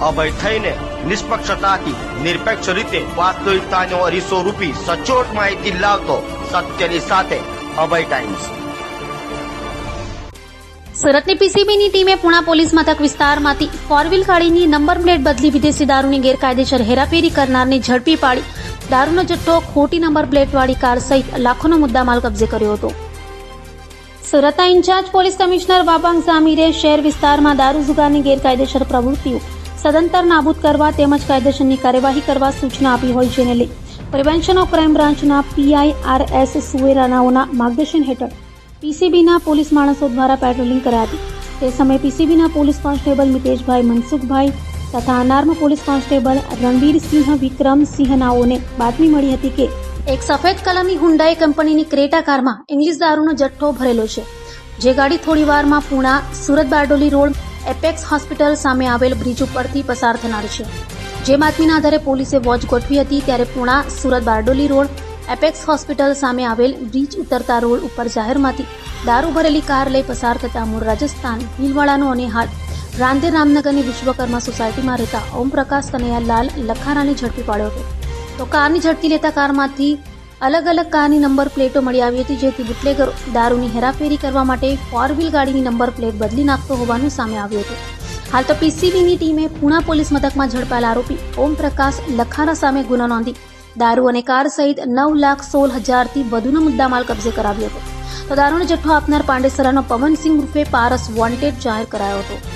અભય થઈને નિષ્પક્ષતાથી, નિરપેક્ષ રીતે વાસ્તવિકતાનો અરીસો રૂપી સચોટ માહિતી લાવતો સત્યની સાથે અભય ટાઈમ્સ. સુરતની પીસીબીની ટીમે પુણા પોલીસ મથક વિસ્તારમાંથી ફોર ગાડીની નંબર પ્લેટ બદલી વિદેશી દારૂની ગેરકાયદેસર હેરાફેરી કરનારને ઝડપી પાડી દારૂનો જથ્થો ખોટી નંબર પ્લેટવાળી કાર સહિત લાખોનો મુદ્દામાલ કબજે કર્યો હતો. સુરતના ઇન્ચાર્જ પોલીસ કમિશનર બાબાંગ સામીરે શહેર વિસ્તારમાં દારૂ જુગારની ગેરકાયદેસર પ્રવૃત્તિઓ સદંતર નાબૂદ કરવા તેમજ કાયદેસરની કાર્યવાહી કરવા સૂચના આપી હોય જેને લઈ પ્રિવેન્શન ઓફ ક્રાઇમ બ્રાન્ચના પીઆઈ આર એસ સુવેરાનાઓના માર્ગદર્શન હેઠળ પીસીબીના પોલીસ માણસો દ્વારા પેટ્રોલિંગ કરાતી. તે સમયે પીસીબીના પોલીસ કોન્સ્ટેબલ મિતેશભાઈ મનસુખભાઈ તથા અનાર્મ પોલીસ કોન્સ્ટેબલ રણવીરસિંહ વિક્રમસિંહનાઓને બાતમી મળી હતી કે એક સફેદ કલરની હુન્ડાઈ કંપનીની ક્રેટા કારમાં ઇંગ્લિશ દારૂનો જથ્થો ભરેલો છે. જે ગાડી થોડી વારમાં Puna Surat Bardoli road Apex hospital સામે આવેલ બ્રિજ ઉપરથી પસાર થનાર છે. જે બાતમીના આધારે પોલીસે વોચ ગોઠવી હતી ત્યારે Puna, Surat, Bardoli road, Apex hospital સામે આવેલ બ્રિજ ઉતરતા રોડ ઉપર જાહેરમાંથી દારૂ ભરેલી કાર લઈ પસાર થતા મૂળ રાજસ્થાન, ભીલવાડાનો અને હાલ રાંદેર રામનગરની વિશ્વકર્મા સોસાયટીમાં રહેતા ઓમપ્રકાશ કનૈયાલાલ લખારાને ઝડપી પાડ્યો હતો. તો કારની ઝડપી લેતા કારમાંથી અલગ અલગ કારની નંબર પ્લેટો મળી આવી હતી, જેથી બુટલેગર દારૂની હેરાફેરી કરવા માટે ફોર વ્હીલ ગાડીની નંબર પ્લેટ બદલી નાખતો હોવાનું સામે આવ્યું હતું. હાલ તો પીસીબીની ટીમે પુણા પોલીસ મથકમાં ઝડપાયેલા આરોપી ઓમપ્રકાશ લખારા સામે ગુનો નોંધી દારૂ અને કાર સહિત નવ લાખ સોળ હજારથી વધુનો મુદ્દામાલ કબજે કરાવ્યો હતો. તો દારૂનો જથ્થો આપનાર પાંડેસરાનો પવનસિંહ ઉર્ફે પારસ વોન્ટેડ જાહેર કરાયો હતો.